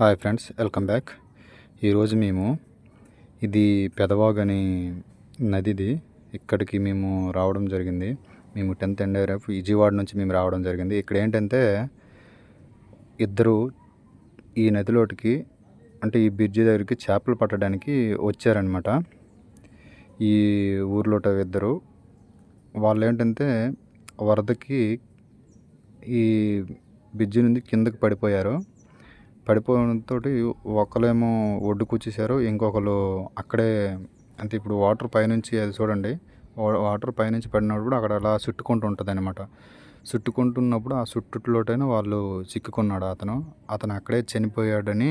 Hi friends welcome back. ఈరోజు మేము ఇది పెదవాగని నదిది. ఇక్కడికి మేము రావడం జరిగింది. మేము టెన్త్ ఎన్డీఆర్ఎఫ్ విజయవాడ నుంచి మేము రావడం జరిగింది. ఇక్కడ ఏంటంటే ఇద్దరు ఈ నదిలోటికి అంటే ఈ బ్రిడ్జి దగ్గరికి చేపలు పట్టడానికి వచ్చారనమాట ఈ ఊర్లోట ఇద్దరు. వాళ్ళు ఏంటంటే వరదకి ఈ బ్రిడ్జి నుండి కిందకి పడిపోయారు. పడిపోవడంతో ఒకరేమో ఒడ్డుకు వచ్చేసారు ఇంకొకరు అక్కడే అంటే ఇప్పుడు వాటర్ పైనుంచి అది చూడండి వా- వాటర్ పైనుంచి పడినప్పుడు అక్కడ అలా చుట్టుకుంటూ ఉంటుంది అనమాట చుట్టుకుంటున్నప్పుడు ఆ చుట్టులోటైనా వాళ్ళు చిక్కుకున్నాడు అతను. అతను అక్కడే చనిపోయాడని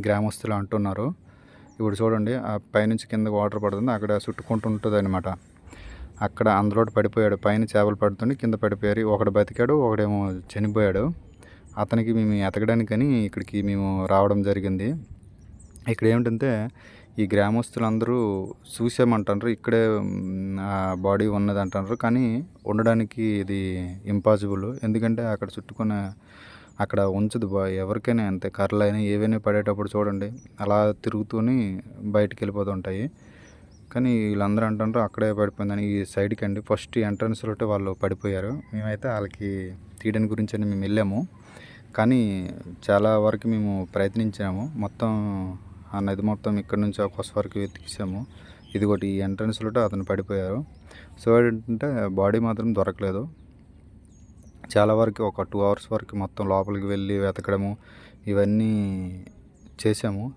గ్రామస్తులు అంటున్నారు. ఇప్పుడు చూడండి ఆ పైనుంచి కింద వాటర్ పడుతుంది అక్కడ చుట్టుకుంటుంటుంది అనమాట అక్కడ అందులో పడిపోయాడు పైన చేపలు పడుతుంటే కింద పడిపోయారు ఒకడు బతికాడు ఒకడేమో చనిపోయాడు. అతనికి మేము ఎతకడానికని ఇక్కడికి మేము రావడం జరిగింది. ఇక్కడ ఏమిటంటే ఈ గ్రామస్తులందరూ చూసామంటారు ఇక్కడే బాడీ ఉన్నది అంటారు కానీ ఉండడానికి ఇది ఇంపాసిబుల్. ఎందుకంటే అక్కడ చుట్టుకున్న అక్కడ ఉంచదు బా ఎవరికైనా అంతే కర్రలైనా ఏవైనా పడేటప్పుడు చూడండి అలా తిరుగుతూనే బయటికి వెళ్ళిపోతుంటాయి కానీ వీళ్ళందరూ అంటారు అక్కడే పడిపోయిందని ఈ సైడ్కి అండి ఫస్ట్ ఎంట్రన్స్లో వాళ్ళు పడిపోయారు. మేమైతే వాళ్ళకి తీయడానికి గురించి అని మేము వెళ్ళాము. కానీ చాలా వరకు మేము ప్రయత్నించాము. మొత్తం ఆ నది మొత్తం ఇక్కడ నుంచి ఆ కొస వరకు వెతికిసాము. ఇది ఒకటి ఎంట్రన్స్లో అతను పడిపోయారు. సో ఏంటంటే బాడీ మాత్రం దొరకలేదు. చాలా వరకు ఒక టూ అవర్స్ వరకు మొత్తం లోపలికి వెళ్ళి వెతకడము ఇవన్నీ చేసాము.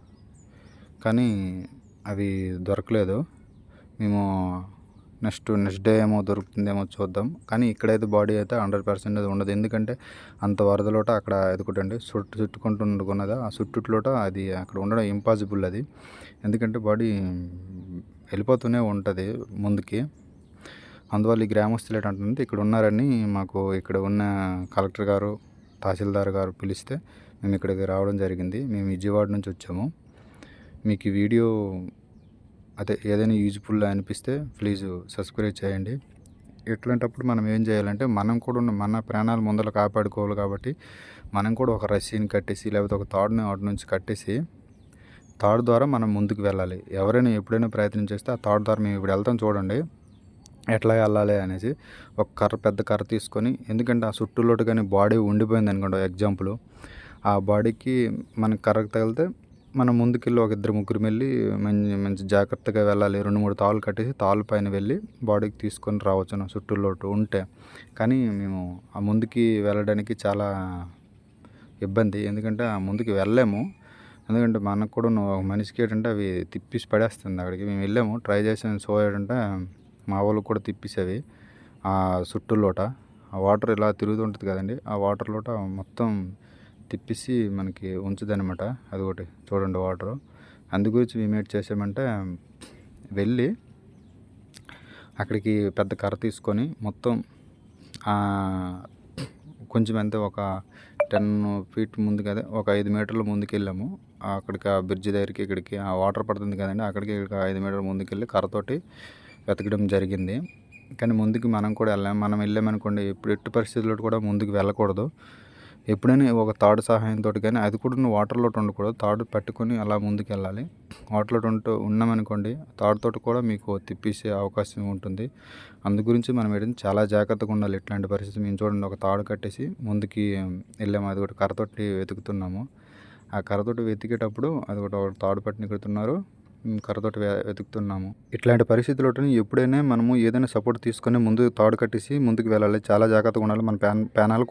కానీ అవి దొరకలేదు. మేము నెక్స్ట్ నెక్స్ట్ డే ఏమో దొరుకుతుందేమో చూద్దాం. కానీ ఇక్కడైతే బాడీ అయితే హండ్రెడ్ పర్సెంట్ అది ఉండదు. ఎందుకంటే అంత వరదలోట అక్కడ ఎదుకుంటండి చుట్టు చుట్టుకుంటున్నది ఆ చుట్టులోట అది అక్కడ ఉండడం ఇంపాసిబుల్ అది. ఎందుకంటే బాడీ వెళ్ళిపోతూనే ఉంటుంది ముందుకి. అందువల్ల ఈ గ్రామస్తులు ఏంటంటే ఇక్కడ ఉన్నారని మాకు ఇక్కడ ఉన్న కలెక్టర్ గారు తహసీల్దార్ గారు పిలిస్తే మేము ఇక్కడికి రావడం జరిగింది. మేము విజయవాడ నుంచి వచ్చాము. మీకు వీడియో అదే ఏదైనా యూజ్ఫుల్ అనిపిస్తే ప్లీజ్ సబ్స్క్రైబ్ చేయండి. ఇట్లాంటప్పుడు మనం ఏం చేయాలంటే మనం కూడా ఉన్న మన ప్రాణాలు ముందర కాపాడుకోవాలి కాబట్టి మనం కూడా ఒక రస్సీని కట్టేసి లేకపోతే ఒక తాడుని వాటి నుంచి కట్టేసి తాడు ద్వారా మనం ముందుకు వెళ్ళాలి. ఎవరైనా ఎప్పుడైనా ప్రయత్నం చేస్తే ఆ తాడు ద్వారా మేము ఇప్పుడు వెళ్తాం చూడండి. ఎట్లా వెళ్ళాలి అనేసి ఒక కర్ర పెద్ద కర్ర తీసుకొని ఎందుకంటే ఆ చుట్టూలోటు కానీ బాడీ ఉండిపోయింది అనుకోండి ఎగ్జాంపుల్. ఆ బాడీకి మనకి కర్రకు తగిలితే మనం ముందుకెళ్ళి ఒక ఇద్దరు ముగ్గురు వెళ్ళి మంచి మంచి జాగ్రత్తగా వెళ్ళాలి. రెండు మూడు తాళ్ళు కట్టేసి తాళ్ళు పైన వెళ్ళి బాడీకి తీసుకొని రావచ్చు నా చుట్టూలోటు ఉంటే. కానీ మేము ఆ ముందుకి వెళ్ళడానికి చాలా ఇబ్బంది. ఎందుకంటే ఆ ముందుకి వెళ్ళలేము. ఎందుకంటే మనకు కూడా నువ్వు ఒక మనిషికి ఏంటంటే అవి తిప్పిసి పడేస్తుంది అక్కడికి. మేము వెళ్ళాము ట్రై చేసిన సో ఏంటంటే మా వాళ్ళకి కూడా తిప్పేసేవి ఆ చుట్టూలోట. ఆ వాటర్ ఇలా తిరుగుతుంటుంది కదండి. ఆ వాటర్ లోట మొత్తం తిప్పేసి మనకి ఉంచుదనమాట అది ఒకటి చూడండి వాటర్. అందు గురించి మేము ఏం చేసామంటే వెళ్ళి అక్కడికి పెద్ద కర్ర తీసుకొని మొత్తం కొంచెం అంతే ఒక టెన్ ఫీట్ ముందు కదా ఒక ఐదు మీటర్ల ముందుకు వెళ్ళాము అక్కడికి ఆ బ్రిడ్జ్ దగ్గరికి ఇక్కడికి ఆ వాటర్ పడుతుంది కదండి అక్కడికి ఇక్కడికి ఐదు మీటర్ల ముందుకు వెళ్ళి కర్రతోటి వెతకడం జరిగింది. కానీ ముందుకు మనం కూడా వెళ్ళాం. మనం వెళ్ళామనుకోండి ఇప్పుడు ఎట్టి పరిస్థితుల్లో కూడా ముందుకు వెళ్ళకూడదు. ఎప్పుడైనా ఒక తాడు సహాయంతో కానీ అది కూడా నువ్వు వాటర్లో ఉండకూడదు. తాడు పట్టుకొని అలా ముందుకు వెళ్ళాలి వాటర్లో ఉంటూ ఉన్నామనుకోండి తాడుతోటి కూడా మీకు తిప్పేసే అవకాశం ఉంటుంది. అందు గురించి మనం ఏంటంటే చాలా జాగ్రత్తగా ఉండాలి ఇట్లాంటి పరిస్థితి. మేము చూడండి ఒక తాడు కట్టేసి ముందుకి వెళ్ళాము. అది ఒకటి కర్రతోటి వెతుకుతున్నాము. ఆ కర్రతోటి వెతికేటప్పుడు అది ఒకటి ఒక తాడు పట్టిన ఎక్కుతున్నారు కర్రతోటి వెతుకుతున్నాము. ఇట్లాంటి పరిస్థితుల్లో ఎప్పుడైనా మనము ఏదైనా సపోర్ట్ తీసుకొని ముందు తాడు కట్టేసి ముందుకు వెళ్ళాలి. చాలా జాగ్రత్తగా ఉండాలి. మన ప్యాన్ ప్యానాలు